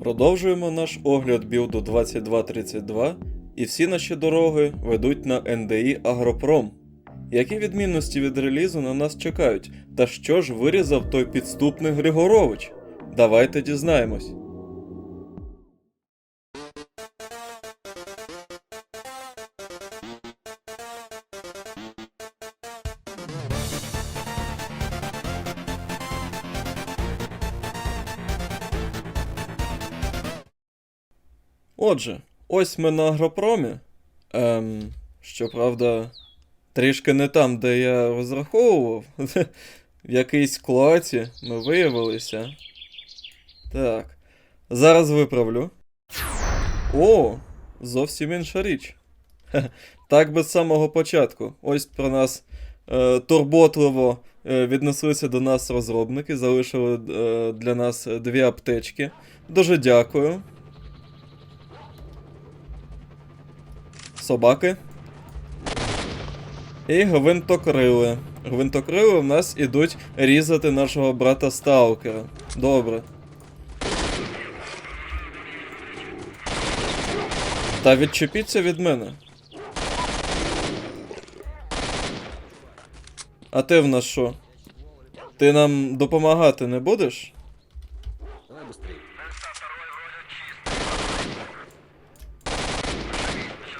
Продовжуємо наш огляд білду 2232, і всі наші дороги ведуть на NDI Агропром. Які відмінності від релізу на нас чекають? Та що ж вирізав той підступний Григорович? Давайте дізнаємось. Отже, ось ми на агропромі. Ем, щоправда, трішки не там, де я розраховував. В якійсь клаці ми виявилися. Так. Зараз виправлю. О, зовсім інша річ. Так би з самого початку. Ось про нас е, турботливо е, віднеслися до нас розробники, залишили е, для нас дві аптечки. Дуже дякую. Собаки. І гвинтокрили. Гвинтокрили в нас ідуть різати нашого брата Сталкера. Добре. Та відчепіться від мене. А ти в нас що? Ти нам допомагати не будеш? Давай быстрее.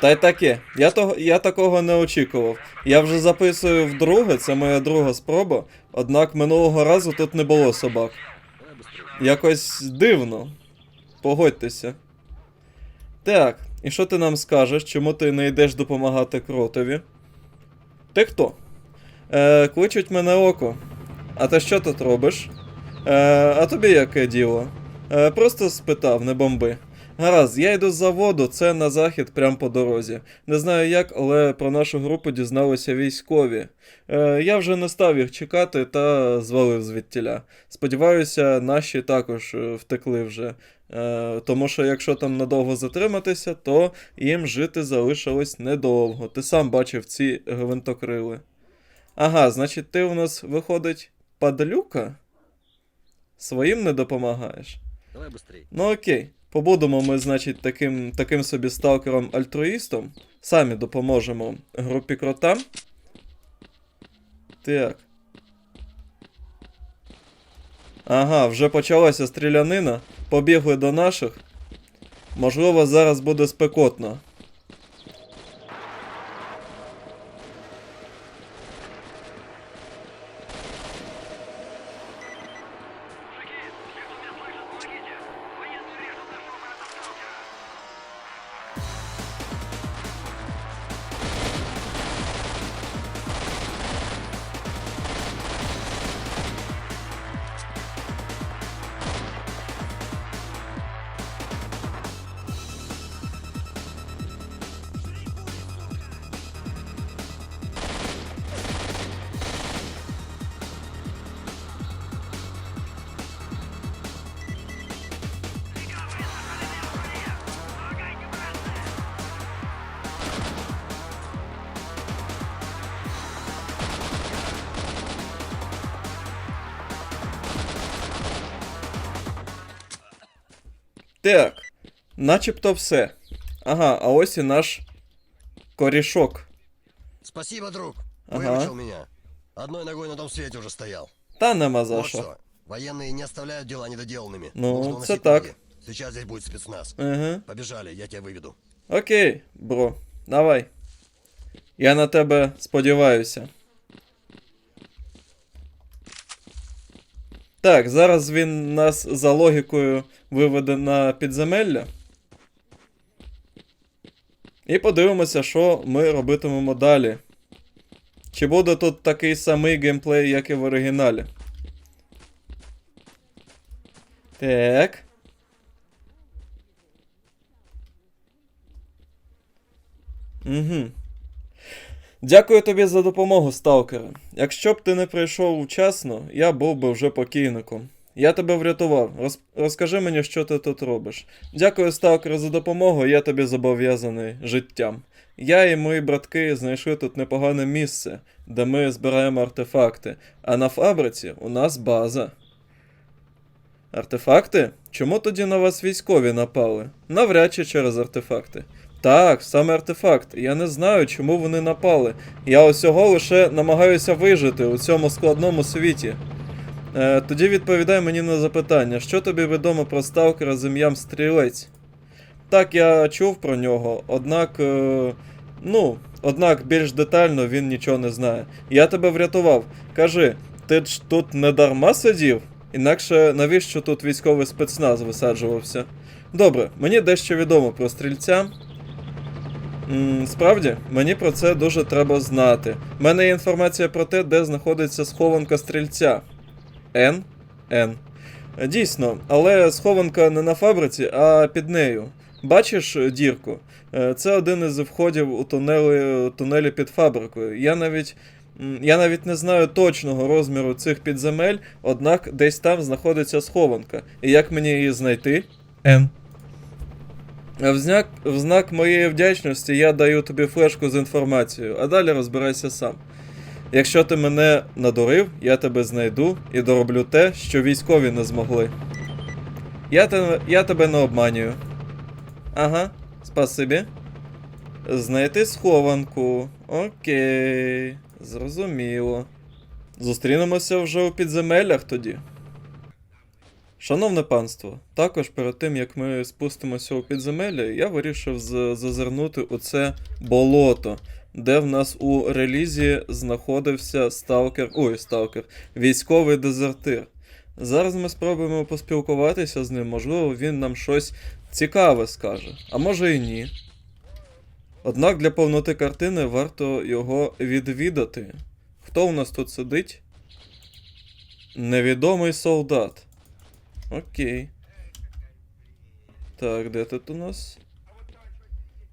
Та й таке. Я, того, я такого не очікував. Я вже записую вдруге, це моя друга спроба, однак минулого разу тут не було собак. Якось дивно. Погодьтеся. Так, і що ти нам скажеш, чому ти не йдеш допомагати кротові? Ти хто? Е, кличуть мене око. А ти що тут робиш? Е, а тобі яке діло? Е, просто спитав, не бомби. Гаразд, я йду з заводу, це на захід, прямо по дорозі. Не знаю як, але про нашу групу дізналися військові. Е, я вже не став їх чекати та звалив звідтіля. Сподіваюся, наші також е, втекли вже. Е, тому що якщо там надовго затриматися, то їм жити залишилось недовго. Ти сам бачив ці гвинтокрили. Ага, значить, ти у нас виходить падлюка? Своїм не допомагаєш. Давай быстрее. Ну окей. Побудемо ми, значить, таким, таким собі сталкером-альтруїстом. Самі допоможемо групі кротам. Так. Ага, вже почалася стрілянина. Побігли до наших. Можливо, зараз буде спекотно. Так, начебто все. Ага, а ось і наш корішок. Спасибо, друг. Ага. Выручил меня. Одной ногой на том свете уже стоял. Та нема за Вот що. что. Военные не оставляют дела недоделанными. Ну, Нужно это уносить так. ноги. Сейчас здесь будет спецназ. Ага. Побежали, я тебя выведу. Окей, бро, давай. Я на тебе сподіваюся. Так, зараз він нас за логікою виведе на підземелля. І подивимося, що ми робитимемо далі. Чи буде тут такий самий геймплей, як і в оригіналі? Так. Угу. Дякую тобі за допомогу, сталкере. Якщо б ти не прийшов вчасно, я був би вже покійником. Я тебе врятував. Роз... Розкажи мені, що ти тут робиш. Дякую, сталкере, за допомогу, я тобі зобов'язаний життям. Я і мої братки знайшли тут непогане місце, де ми збираємо артефакти, а на фабриці у нас база. Артефакти? Чому тоді на вас військові напали? Навряд чи через артефакти. Так, саме артефакт. Я не знаю, чому вони напали. Я усього лише намагаюся вижити у цьому складному світі. Е, тоді відповідай мені на запитання, що тобі відомо про сталкера з ім'ям Стрілець? Так, я чув про нього, однак. Е, ну, однак більш детально він нічого не знає. Я тебе врятував. Кажи, ти ж тут не дарма сидів? Інакше навіщо тут військовий спецназ висаджувався? Добре, мені дещо відомо про стрільця. Справді, мені про це дуже треба знати. У мене є інформація про те, де знаходиться схованка стрільця. Н? Н. Дійсно, але схованка не на фабриці, а під нею. Бачиш дірку? Е, Це один із входів у тунелі, тунелі під фабрикою. Я навіть. Я навіть не знаю точного розміру цих підземель, однак десь там знаходиться схованка. І як мені її знайти? Н. В знак, в знак моєї вдячності я даю тобі флешку з інформацією, а далі розбирайся сам. Якщо ти мене надурив, я тебе знайду і дороблю те, що військові не змогли. Я, те, я тебе не обманюю. Ага, спасибі. Знайти схованку. Окей. Зрозуміло. Зустрінемося вже у підземеллях тоді. Шановне панство, також перед тим як ми спустимося у підземелля, я вирішив зазирнути у це болото, де в нас у релізі знаходився сталкер. Ой, сталкер, військовий дезертир. Зараз ми спробуємо поспілкуватися з ним, можливо, він нам щось цікаве скаже, а може і ні. Однак для повноти картини варто його відвідати. Хто у нас тут сидить? Невідомий солдат. Окей. Так, де тут у нас?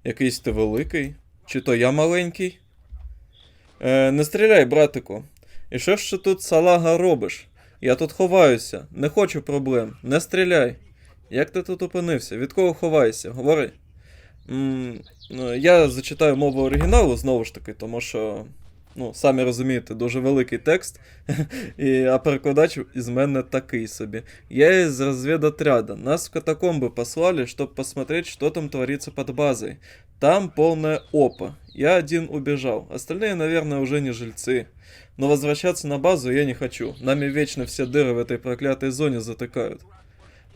Якийсь ти великий? Чи то я маленький? Е, не стріляй, братику. І що ж ти тут салага робиш? Я тут ховаюся, не хочу проблем. Не стріляй. Як ти тут опинився? Від кого ховаєшся? Говори. м ну, я зачитаю мову оригіналу знову ж таки, тому що, ну, самі розумієте, дуже великий текст, і, а перекладач із мене такий собі. Я из разведотряда. Нас в катакомбы послали, чтобы посмотреть, что там творится под базой. Там полная опа. Я один убежал. Остальные, наверное, уже не жильцы. Но возвращаться на базу я не хочу. Нами вечно все дыры в этой проклятой зоне затыкают.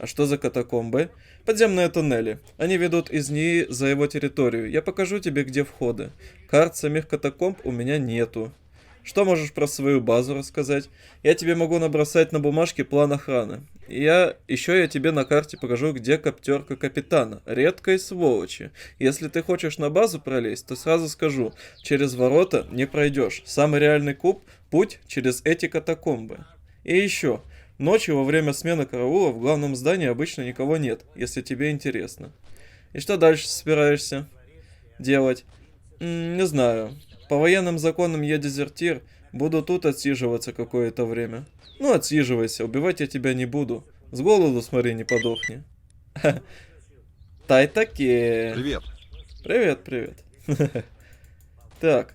А что за катакомбы? Подземные туннели. Они ведут из НИИ за его территорию. Я покажу тебе, где входы. Карт самих катакомб у меня нету. Что можешь про свою базу рассказать? Я тебе могу набросать на бумажке план охраны. Я еще я тебе на карте покажу, где коптерка капитана. Редкой сволочи. Если ты хочешь на базу пролезть, то сразу скажу, через ворота не пройдешь. Самый реальный куб – путь через эти катакомбы. И еще. Ночью во время смены караула в главном здании обычно никого нет, если тебе интересно. И что дальше собираешься делать? М, не знаю. По военным законам я дезертир, буду тут отсиживаться какое-то время. Ну, отсиживайся, убивать я тебя не буду. С голоду, смотри, не подохни. Тай таке. Привет. Привіт, привіт. так.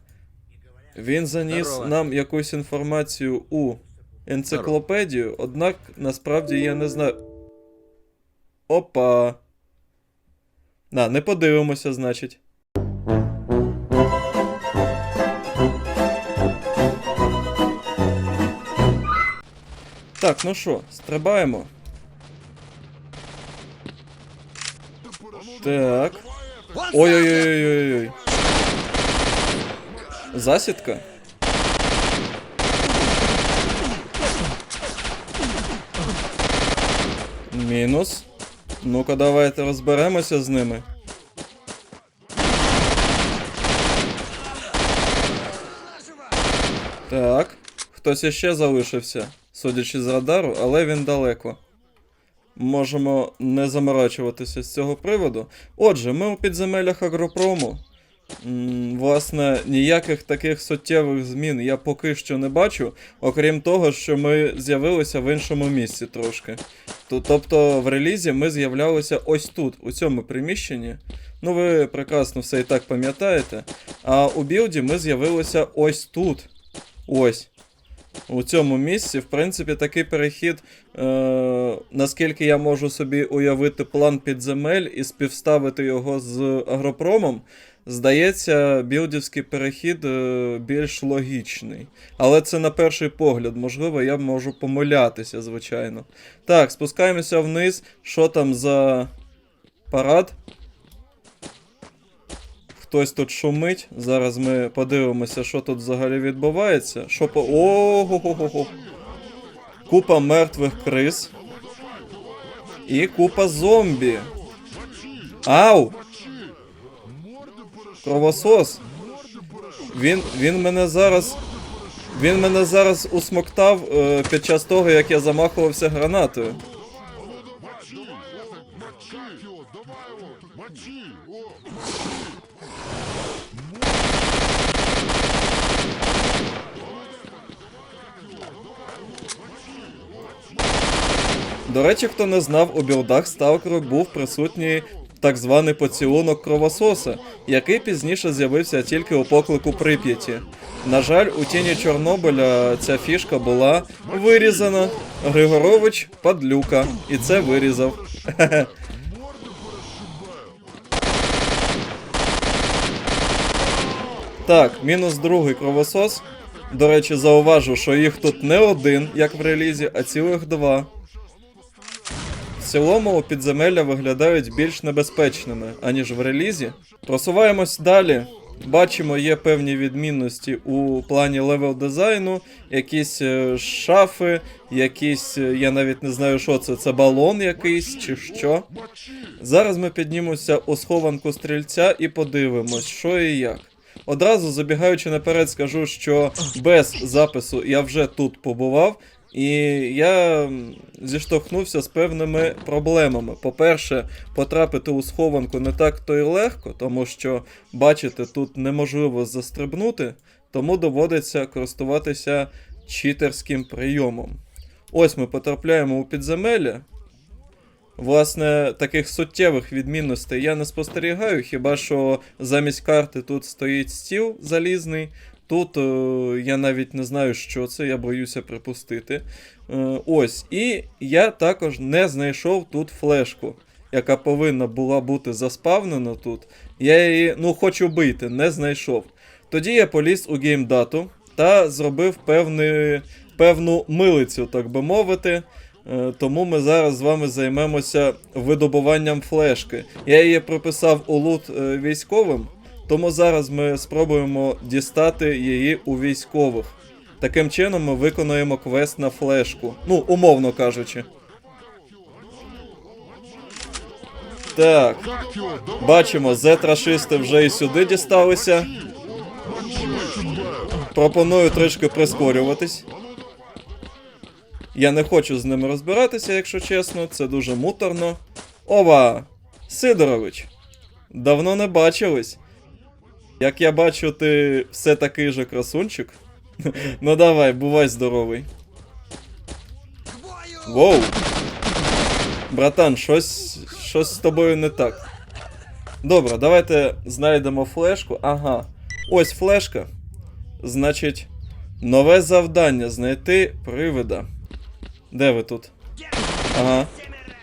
Він заніс Здорово. нам якусь інформацію у енциклопедію, однак насправді я не знаю. Опа. На, не подивимося, значить. Так, ну що, стрибаємо. Так. Ой-ой-ой-ой-ой. Засідка? Мінус. Ну-ка, давайте розберемося з ними. Так. Хтось іще залишився, судячи з радару, але він далеко. Можемо не заморачуватися з цього приводу. Отже, ми у підземеллях агропрому. Власне, ніяких таких суттєвих змін я поки що не бачу, окрім того, що ми з'явилися в іншому місці трошки. Тобто в релізі ми з'являлися ось тут, у цьому приміщенні. Ну, ви прекрасно все і так пам'ятаєте. А у білді ми з'явилися ось тут. Ось. у цьому місці. В принципі, такий перехід, е, наскільки я можу собі уявити план підземель і співставити його з агропромом, здається, білдівський перехід е, більш логічний. Але це на перший погляд, можливо, я можу помилятися, звичайно. Так, спускаємося вниз. Що там за парад? Хтось тут шумить. Зараз ми подивимося, що тут взагалі відбувається. Що по. Ого-го-го. Купа мертвих криз. І купа зомбі. Ау! Кровосос. Він, він мене зараз. Він мене зараз усмоктав е, під час того, як я замахувався гранатою. До речі, хто не знав, у білдах Сталкеру був присутній так званий поцілунок кровососа, який пізніше з'явився тільки у поклику Прип'яті. На жаль, у тіні Чорнобиля ця фішка була вирізана. Григорович падлюка, і це вирізав. Так, мінус другий кровосос. До речі, зауважу, що їх тут не один, як в релізі, а цілих два. В цілому підземелля виглядають більш небезпечними, аніж в релізі. Просуваємось далі. Бачимо, є певні відмінності у плані левел дизайну, якісь е, шафи, якісь, е, я навіть не знаю, що це, це балон якийсь чи що. Зараз ми піднімемося у схованку стрільця і подивимось, що і як. Одразу забігаючи наперед, скажу, що без запису я вже тут побував, і я зіштовхнувся з певними проблемами. По-перше, потрапити у схованку не так то й легко, тому що, бачите, тут неможливо застрибнути, тому доводиться користуватися читерським прийомом. Ось ми потрапляємо у підземелля. Власне, таких суттєвих відмінностей я не спостерігаю, хіба що замість карти тут стоїть стіл залізний. Тут е, я навіть не знаю, що це, я боюся припустити. Е, ось, і я також не знайшов тут флешку, яка повинна була бути заспавнена тут. Я її, ну, хочу бити, не знайшов. Тоді я поліз у геймдату та зробив певний, певну милицю, так би мовити. Е, Тому ми зараз з вами займемося видобуванням флешки. Я її прописав у лут е, військовим, тому зараз ми спробуємо дістати її у військових. Таким чином ми виконуємо квест на флешку. Ну, умовно кажучи. Так. Бачимо, Z-рашисти вже і сюди дісталися. Пропоную трішки прискорюватись. Я не хочу з ними розбиратися, якщо чесно, це дуже муторно. Ова! Сидорович! Давно не бачились. Як я бачу, ти все такий же красунчик. ну давай, бувай здоровий. Воу! Братан, щось, щось з тобою не так. Добре, давайте знайдемо флешку. Ага. Ось флешка. Значить, нове завдання знайти привида. Де ви тут? Ага.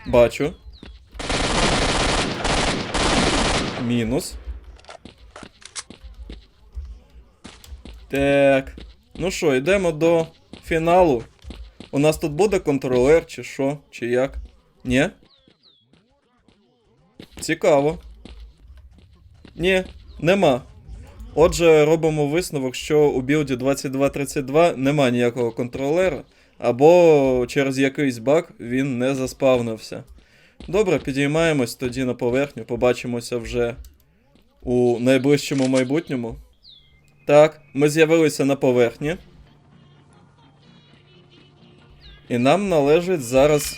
Бачу. Мінус. Так. Ну що, йдемо до фіналу. У нас тут буде контролер, чи що, чи як? Ні? Цікаво. Ні, нема. Отже, робимо висновок, що у білді 2232 нема ніякого контролера, або через якийсь баг він не заспавнився. Добре, підіймаємось тоді на поверхню, побачимося вже у найближчому майбутньому. Так, ми з'явилися на поверхні. І нам належить зараз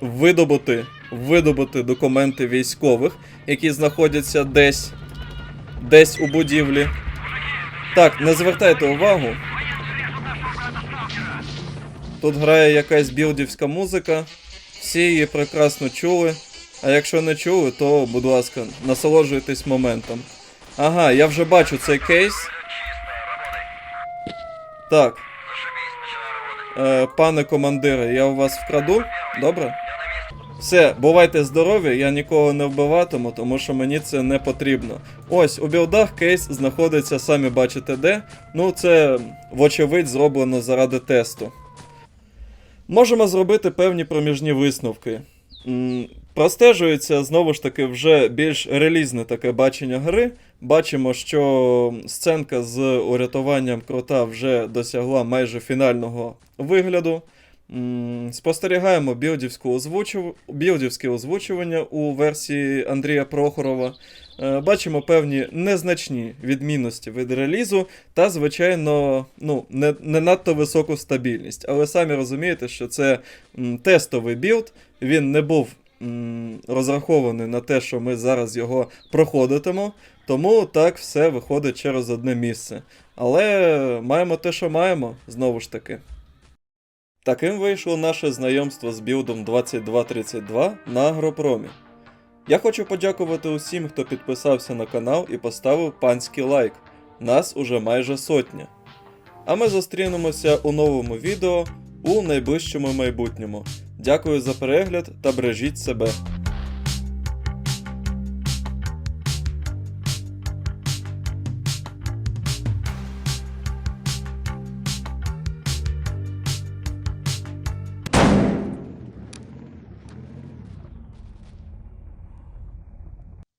видобути, видобути документи військових, які знаходяться десь, десь у будівлі. Так, не звертайте увагу. Тут грає якась білдівська музика. Всі її прекрасно чули. А якщо не чули, то, будь ласка, насолоджуйтесь моментом. Ага, я вже бачу цей кейс. Так. е, пане командире, я у вас вкраду. Добре? Все, бувайте здорові, я нікого не вбиватиму, тому що мені це не потрібно. Ось, у білдах кейс знаходиться, самі бачите де. Ну, це, вочевидь, зроблено заради тесту. Можемо зробити певні проміжні висновки. Простежується знову ж таки вже більш релізне таке бачення гри. Бачимо, що сценка з урятуванням крота вже досягла майже фінального вигляду. Спостерігаємо білдівську озвучу... білдівське озвучування у версії Андрія Прохорова. Е, Бачимо певні незначні відмінності від релізу та, звичайно, ну, не, не надто високу стабільність. Але самі розумієте, що це тестовий білд, він не був розрахований на те, що ми зараз його проходитимо, тому так все виходить через одне місце. Але маємо те, що маємо, знову ж таки. Таким вийшло наше знайомство з білдом 2232 на Агропромі. Я хочу подякувати усім, хто підписався на канал і поставив панський лайк. Нас уже майже сотня. А ми зустрінемося у новому відео у найближчому майбутньому. Дякую за перегляд та бережіть себе.